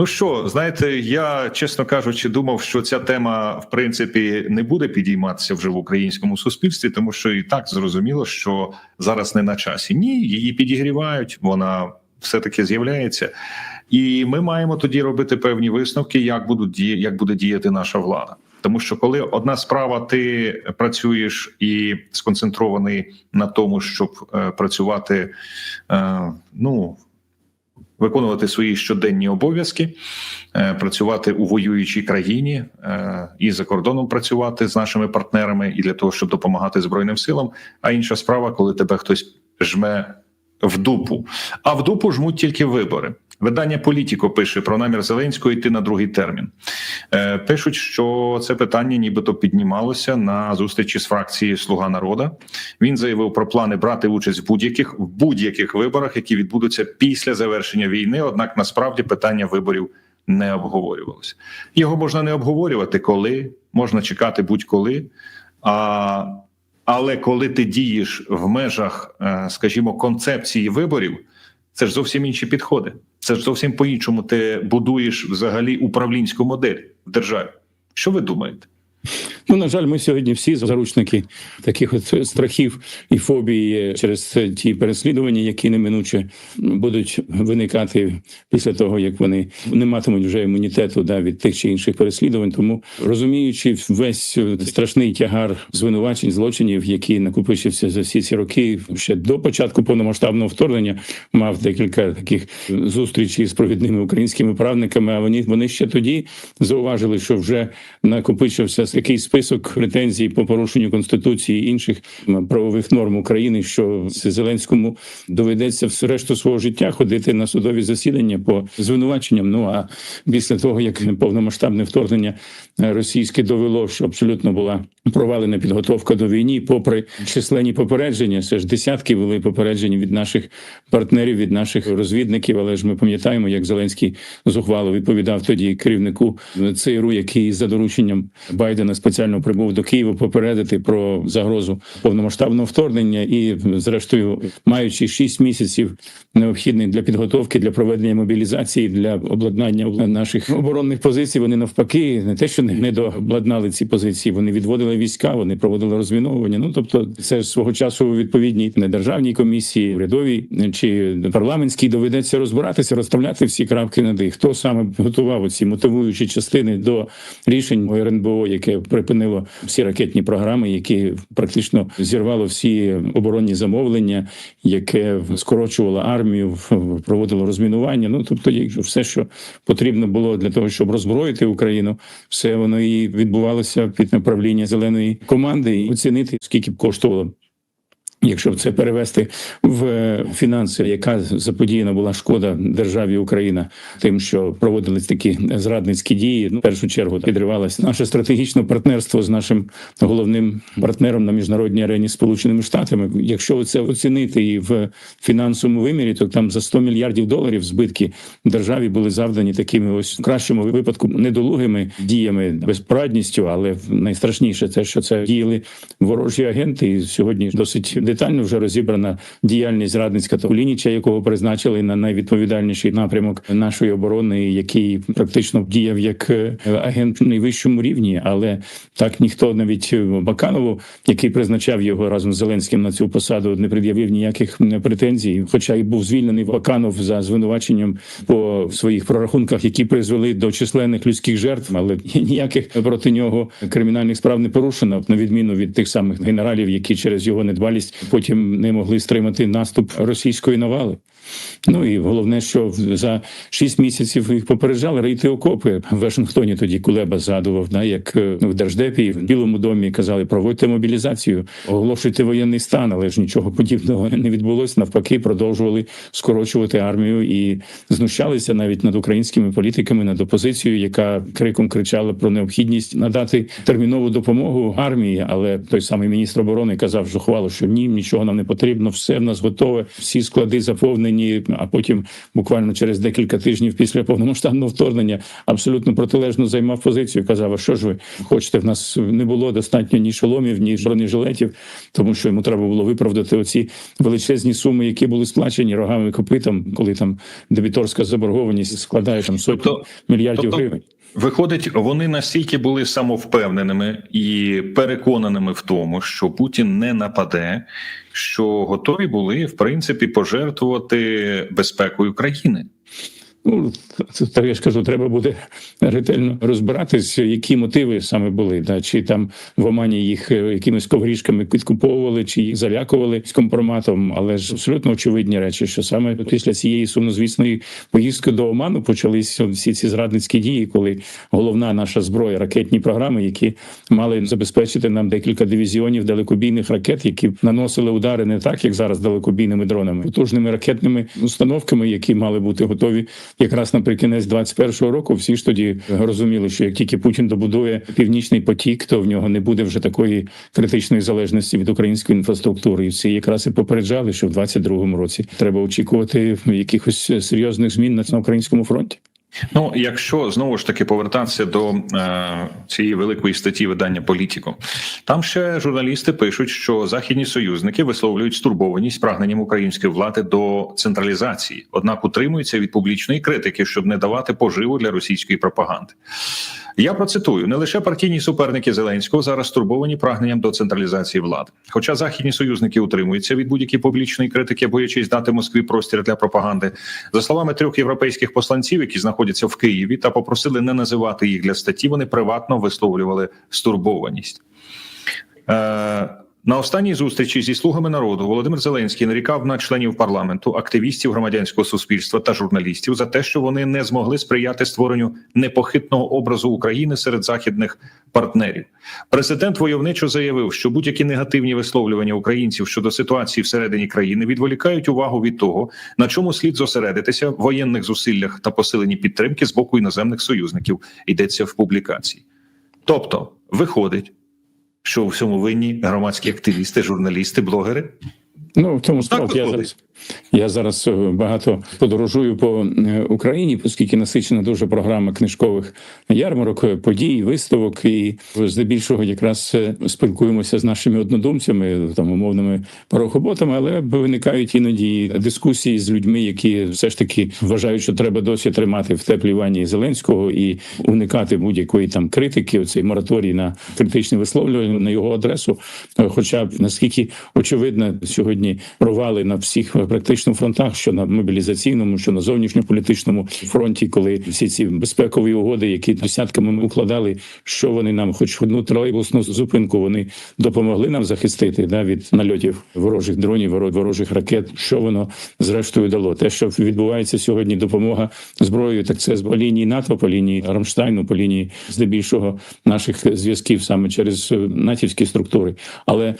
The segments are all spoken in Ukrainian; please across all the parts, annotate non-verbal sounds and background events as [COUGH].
Ну що, знаєте, я чесно кажучи, думав, що ця тема в принципі не буде підійматися вже в українському суспільстві, тому що і так зрозуміло, що зараз не на часі. Ні, її підігрівають, вона все таки з'являється, і ми маємо тоді робити певні висновки, як будуть діяти, як буде діяти наша влада. Тому що коли одна справа, ти працюєш і сконцентрований на тому, щоб е, працювати, е, ну виконувати свої щоденні обов'язки, е, працювати у воюючій країні е, і за кордоном працювати з нашими партнерами і для того, щоб допомагати збройним силам. А інша справа, коли тебе хтось жме в дупу, а в дупу жмуть тільки вибори. Видання Політіко пише про намір Зеленського йти на другий термін. Е, Пишуть, що це питання, нібито піднімалося на зустрічі з фракції Слуга народа. Він заявив про плани брати участь в будь-яких в будь-яких виборах, які відбудуться після завершення війни. Однак насправді питання виборів не обговорювалося. Його можна не обговорювати, коли можна чекати будь-коли. А але коли ти дієш в межах, е, скажімо, концепції виборів, це ж зовсім інші підходи. Це ж зовсім по-іншому ти будуєш взагалі управлінську модель в державі. Що ви думаєте? Ну, на жаль, ми сьогодні всі заручники таких от страхів і фобії через ті переслідування, які неминуче будуть виникати після того, як вони не матимуть вже імунітету да, від тих чи інших переслідувань. Тому розуміючи весь страшний тягар звинувачень, злочинів, які накопичився за всі ці роки, ще до початку повномасштабного вторгнення мав декілька таких зустрічей з провідними українськими правниками. А вони вони ще тоді зауважили, що вже накопичився такий список претензій по порушенню конституції і інших правових норм України, що Зеленському доведеться все решту свого життя ходити на судові засідання по звинуваченням. Ну а після того як повномасштабне вторгнення російське довело, що абсолютно була провалена підготовка до війни, попри численні попередження, це ж десятки були попереджені від наших партнерів, від наших розвідників. Але ж ми пам'ятаємо, як Зеленський зухвало відповідав тоді керівнику ЦРУ, який за дорученням Байдена спеціально прибув до Києва попередити про загрозу повномасштабного вторгнення, і, зрештою, маючи шість місяців необхідних для підготовки для проведення мобілізації для обладнання наших оборонних позицій, вони навпаки не те, що не дообладнали ці позиції, вони відводили війська, вони проводили розміновування. Ну тобто, це свого часу у відповідній недержавній комісії, урядовій чи парламентській доведеться розбиратися, розставляти всі крапки над «і». Хто саме готував ці мотивуючі частини до рішень РНБО, яке припинило всі ракетні програми, які практично зірвало всі оборонні замовлення, яке скорочувало армію, проводило розмінування. Ну тобто, все, що потрібно було для того, щоб роззброїти Україну, все воно і відбувалося під направління зеленої команди, і оцінити скільки б коштувало. Якщо це перевести в фінанси, яка заподіяна була шкода державі Україна, тим, що проводились такі зрадницькі дії, ну в першу чергу підривалось наше стратегічне партнерство з нашим головним партнером на міжнародній арені Сполученими Штатами. Якщо це оцінити і в фінансовому вимірі, то там за 100 мільярдів доларів збитки державі були завдані такими ось в кращому випадку недолугими діями, безпорадністю, але найстрашніше це, що це діяли ворожі агенти, і сьогодні досить детально вже розібрана діяльність зрадницька Толініча, якого призначили на найвідповідальніший напрямок нашої оборони, який практично діяв як е, агент на найвищому рівні, але так ніхто навіть Баканову, який призначав його разом з Зеленським на цю посаду, не пред'явив ніяких претензій. Хоча й був звільнений Баканов за звинуваченням по своїх прорахунках, які призвели до численних людських жертв, але ніяких проти нього кримінальних справ не порушено, на відміну від тих самих генералів, які через його недбалість потім не могли стримати наступ російської навали. Ну і головне, що за шість місяців їх попереджали рейти окопи в Вашингтоні. Тоді Кулеба згадував, да, як в Держдепі в Білому домі казали, проводьте мобілізацію, оголошуйте воєнний стан, але ж нічого подібного не відбулося. Навпаки, продовжували скорочувати армію і знущалися навіть над українськими політиками, над опозицією, яка криком кричала про необхідність надати термінову допомогу армії. Але той самий міністр оборони казав, що хвало, що ні, нічого нам не потрібно, все в нас готове, всі склади заповнені. Впевнені, а потім буквально через декілька тижнів після повномасштабного вторгнення абсолютно протилежно займав позицію. Казав, а що ж ви хочете? В нас не було достатньо ні шоломів, ні бронежилетів, тому що йому треба було виправдати оці величезні суми, які були сплачені рогами і копитом, коли там дебіторська заборгованість складає там сотні Тобто- мільярдів тобто- гривень. Виходить, вони настільки були самовпевненими і переконаними в тому, що Путін не нападе, що готові були в принципі пожертвувати безпекою країни. Ну так я ж кажу, треба буде ретельно розбиратись, які мотиви саме були, да чи там в Омані їх е, якимись коврішками підкуповували, чи їх залякували з компроматом. Але ж абсолютно очевидні речі, що саме після цієї сумнозвісної поїздки до Оману почались всі ці зрадницькі дії, коли головна наша зброя, ракетні програми, які мали забезпечити нам декілька дивізіонів далекобійних ракет, які наносили удари не так, як зараз далекобійними дронами, потужними ракетними установками, які мали бути готові якраз наприкінець 21-го року. Всі ж тоді розуміли, що як тільки Путін добудує північний потік, то в нього не буде вже такої критичної залежності від української інфраструктури. І всі якраз і попереджали, що в 22-му році треба очікувати якихось серйозних змін на українському фронті. Ну, якщо знову ж таки повертатися до е, цієї великої статті видання Політіко, там ще журналісти пишуть, що західні союзники висловлюють стурбованість прагненням української влади до централізації, однак утримуються від публічної критики, щоб не давати поживу для російської пропаганди. Я процитую: не лише партійні суперники Зеленського зараз стурбовані прагненням до централізації влади. Хоча західні союзники утримуються від будь-якої публічної критики, боячись дати Москві простір для пропаганди, за словами трьох європейських посланців, які знаходяться в Києві, та попросили не називати їх для статті, вони приватно висловлювали стурбованість. Е, на останній зустрічі зі слугами народу Володимир Зеленський нарікав на членів парламенту, активістів громадянського суспільства та журналістів за те, що вони не змогли сприяти створенню непохитного образу України серед західних партнерів. Президент войовничо заявив, що будь-які негативні висловлювання українців щодо ситуації всередині країни відволікають увагу від того, на чому слід зосередитися в воєнних зусиллях та посиленні підтримки з боку іноземних союзників. Йдеться в публікації. Тобто, виходить що у всьому винні громадські активісти, журналісти, блогери. Ну в цьому справді я зараз я зараз е, багато подорожую по е, Україні, оскільки насичена дуже програма книжкових ярмарок, е, подій, виставок, і здебільшого якраз спілкуємося з нашими однодумцями, там умовними порохоботами, але виникають іноді дискусії з людьми, які все ж таки вважають, що треба досі тримати в теплій ванні Зеленського і уникати будь-якої там критики. Оцей мораторій на критичне висловлювання на його адресу. Хоча наскільки очевидно сьогодні провали на всіх практично фронтах, що на мобілізаційному, що на зовнішньополітичному фронті, коли всі ці безпекові угоди, які десятками ми укладали, що вони нам, хоч одну тролейбусну зупинку, вони допомогли нам захистити да, від нальотів ворожих дронів, воро- ворожих ракет. Що воно зрештою дало? Те, що відбувається сьогодні, допомога зброєю, так це по лінії НАТО, по лінії Рамштайну, по лінії здебільшого наших зв'язків саме через натівські структури. Але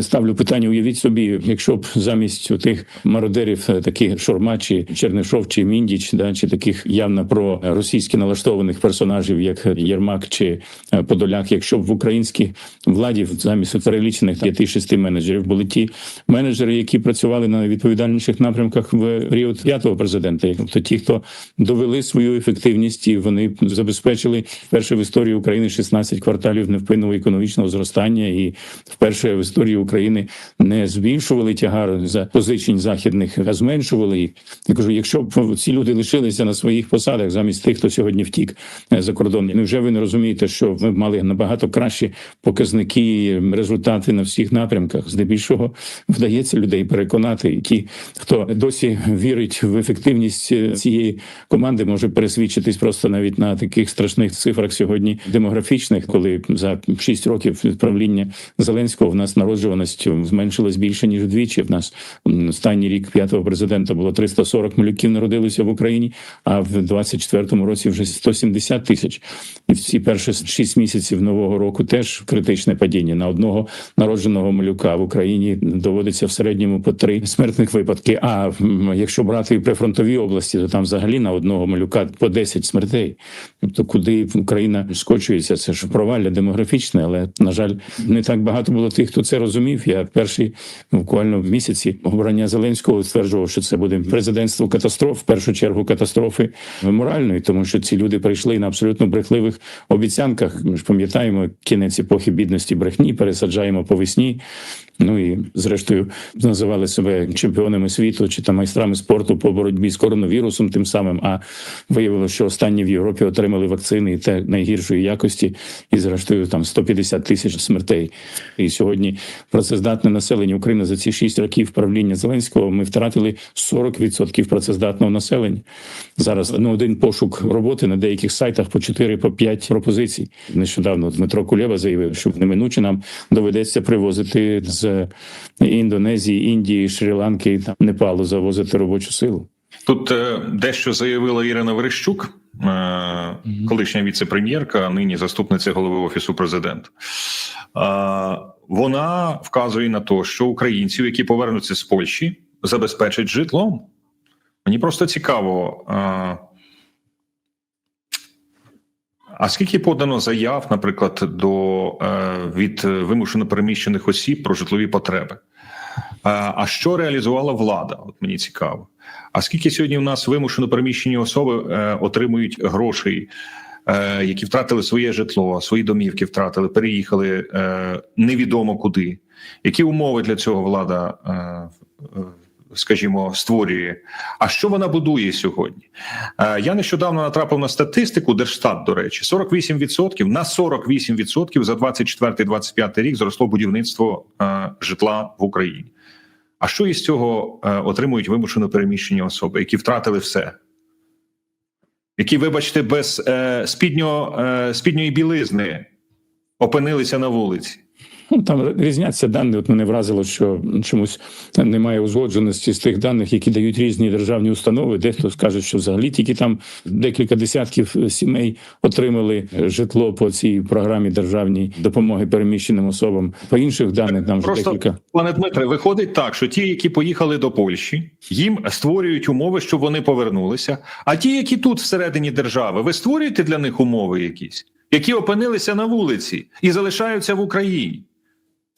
ставлю питання: уявіть собі, якщо б замість тих мародерів, е, такі Шурма, чи Чернишов, чи Міндіч, да, чи таких явно про російськи налаштованих персонажів, як Єрмак чи е, Подоляк, якщо б в українській владі замість перелічених 5-6 менеджерів були ті менеджери, які працювали на відповідальніших напрямках в період п'ятого президента, тобто ті, хто довели свою ефективність, і вони забезпечили вперше в історії України 16 кварталів невпинного економічного зростання, і вперше в історії України не збільшували тягар за позичень західних, а зменшували їх. Я кажу, якщо б ці люди лишилися на своїх посадах замість тих, хто сьогодні втік е, за кордон, невже ви не розумієте, що ми мали набагато кращі показники, результати на всіх напрямках? Здебільшого вдається людей переконати, і ті, хто досі вірить в ефективність е, цієї команди, може пересвідчитись просто навіть на таких страшних цифрах сьогодні демографічних, коли за 6 років правління Зеленського в нас народжуваність зменшилась більше ніж вдвічі. В нас останній рік п'ятого президента було 340 малюків народилося в Україні, а в 24-му році вже 170 тисяч. І всі перші 6 місяців нового року теж критичне падіння. На одного народженого малюка в Україні доводиться в середньому по три смертних випадки. А якщо брати і прифронтові області, то там взагалі на одного малюка по 10 смертей. Тобто, куди Україна скочується, це ж провалля демографічне, але на жаль, не так багато було тих, хто це розуміє. Розумів. Я перші буквально в місяці обрання Зеленського стверджував, що це буде президентство катастроф, в першу чергу катастрофи моральної, тому що ці люди прийшли на абсолютно брехливих обіцянках. Ми ж пам'ятаємо кінець епохи бідності брехні, пересаджаємо по весні. Ну і зрештою називали себе чемпіонами світу чи там майстрами спорту по боротьбі з коронавірусом, тим самим. А виявилося, що останні в Європі отримали вакцини і те найгіршої якості, і зрештою там 150 тисяч смертей. І сьогодні працездатне населення України за ці 6 років правління Зеленського ми втратили 40% працездатного населення. Зараз на один пошук роботи на деяких сайтах по 4 по 5 пропозицій. Нещодавно Дмитро Кулєва заявив, що неминуче нам доведеться привозити з Індонезії, Індії, Шрі-Ланки та Непалу завозити робочу силу. Тут е, дещо заявила Ірина Верещук, е, колишня віце-прем'єрка, а нині заступниця голови офісу президента. Вона вказує на те, що українців, які повернуться з Польщі, забезпечать житлом. Мені просто цікаво. А скільки подано заяв, наприклад, до е, від вимушено переміщених осіб про житлові потреби? А що реалізувала влада? От мені цікаво. А скільки сьогодні в нас вимушено переміщені особи е, отримують грошей, які втратили своє житло, свої домівки втратили, переїхали е, невідомо куди? Які умови для цього влада, е, е, скажімо, створює? А що вона будує сьогодні? Е, я нещодавно натрапив на статистику Держстат, до речі, 48% на 48% за 24-25 рік зросло будівництво е, житла в Україні. А що із цього е, отримують вимушено переміщені особи, які втратили все? Які, вибачте, без е, спіднього, е, спідньої білизни опинилися на вулиці? Ну, [LAUGHS] там різняться дані. От мене вразило, що чомусь немає узгодженості з тих даних, які дають різні державні установи. Дехто скаже, що взагалі тільки там декілька десятків сімей отримали житло по цій програмі державній допомоги переміщеним особам. По інших даних там вже Просто, декілька. пане Дмитре, виходить так, що ті, які поїхали до Польщі, їм створюють умови, щоб вони повернулися. А ті, які тут всередині держави, ви створюєте для них умови якісь, які опинилися на вулиці і залишаються в Україні.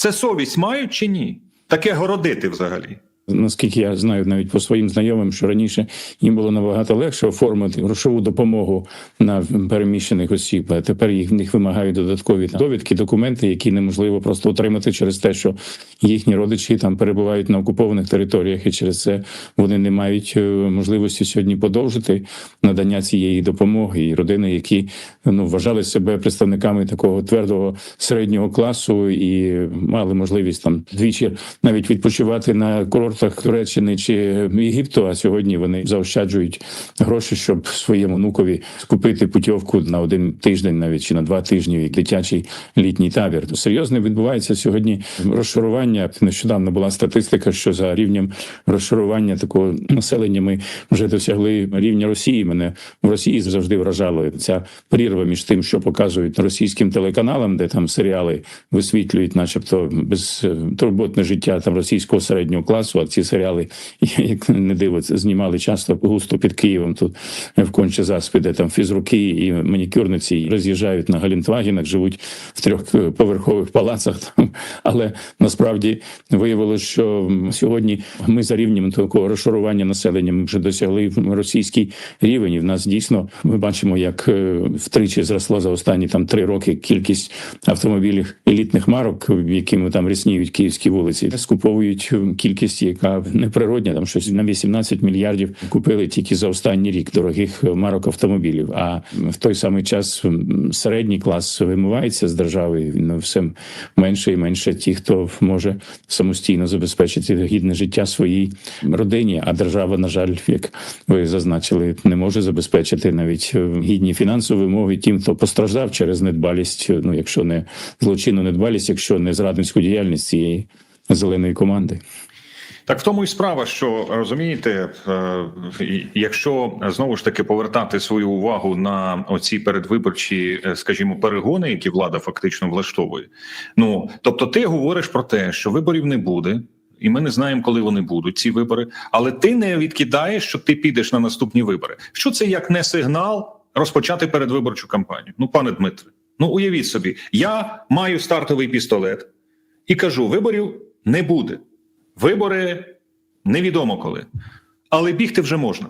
Це совість мають чи ні? Таке городити взагалі. Наскільки я знаю, навіть по своїм знайомим, що раніше їм було набагато легше оформити грошову допомогу на переміщених осіб. А тепер їх в них вимагають додаткові там, довідки, документи, які неможливо просто отримати через те, що їхні родичі там перебувають на окупованих територіях, і через це вони не мають е, можливості сьогодні подовжити надання цієї допомоги. І родини, які ну вважали себе представниками такого твердого середнього класу і мали можливість там двічі навіть відпочивати на курортах Туреччини чи Єгипту. А сьогодні вони заощаджують гроші, щоб своєму внукові скупити путівку на один тиждень, навіть чи на два тижні в дитячий літній табір. То серйозно відбувається сьогодні розшарування. Нещодавно була статистика, що за рівнем розшарування такого населення ми вже досягли рівня Росії. Мене в Росії завжди вражало ця прірва між тим, що показують російським телеканалам, де там серіали висвітлюють, начебто, безтурботне життя там російського середнього класу. А ці серіали, [LAUGHS] як не дивиться, знімали часто густо під Києвом. Тут в конче заспі, де там фізруки і манікюрниці роз'їжджають на Галінтвагенах, живуть в трьохповерхових палацах. Там. [LAUGHS] Але насправді виявилося, що сьогодні ми за рівнем такого розшарування населення ми вже досягли російський рівень. І в нас дійсно ми бачимо, як е, втричі зросла за останні там три роки кількість автомобілів елітних марок, якими там рісніють київські вулиці, скуповують кількість, яка неприродня, там щось на 18 мільярдів купили тільки за останній рік дорогих марок автомобілів. А в той самий час середній клас вимивається з держави. Він все менше і менше ті, хто може самостійно забезпечити гідне життя своїй родині. А держава, на жаль, як ви зазначили, не може забезпечити навіть е, гідні фінансові вимоги тим, хто постраждав через недбалість. е, Ну, якщо не злочинну недбалість, якщо не зрадницьку діяльність цієї зеленої команди. Так в тому і справа, що розумієте, е, якщо знову ж таки повертати свою увагу на оці передвиборчі, е, скажімо, перегони, які влада фактично влаштовує. Ну тобто, ти говориш про те, що виборів не буде. І ми не знаємо, коли вони будуть ці вибори, але ти не відкидаєш, що ти підеш на наступні вибори. Що це як не сигнал розпочати передвиборчу кампанію? Ну, пане Дмитре, ну уявіть собі, я маю стартовий пістолет, і кажу: виборів не буде. Вибори невідомо коли. Але бігти вже можна.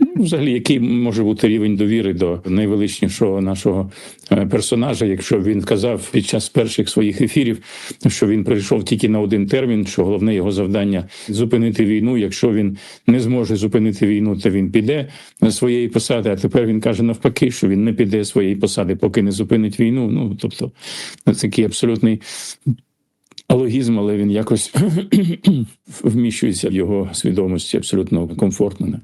Ну, Взагалі, який може бути рівень довіри до найвеличнішого нашого е, персонажа, якщо він казав під час перших своїх ефірів, що він прийшов тільки на один термін, що головне його завдання зупинити війну. Якщо він не зможе зупинити війну, то він піде з своєї посади. А тепер він каже навпаки, що він не піде своєї посади, поки не зупинить війну. Ну тобто, це такий абсолютний. Алогізм, але він якось [COUGHS] вміщується в його свідомості абсолютно комфортно.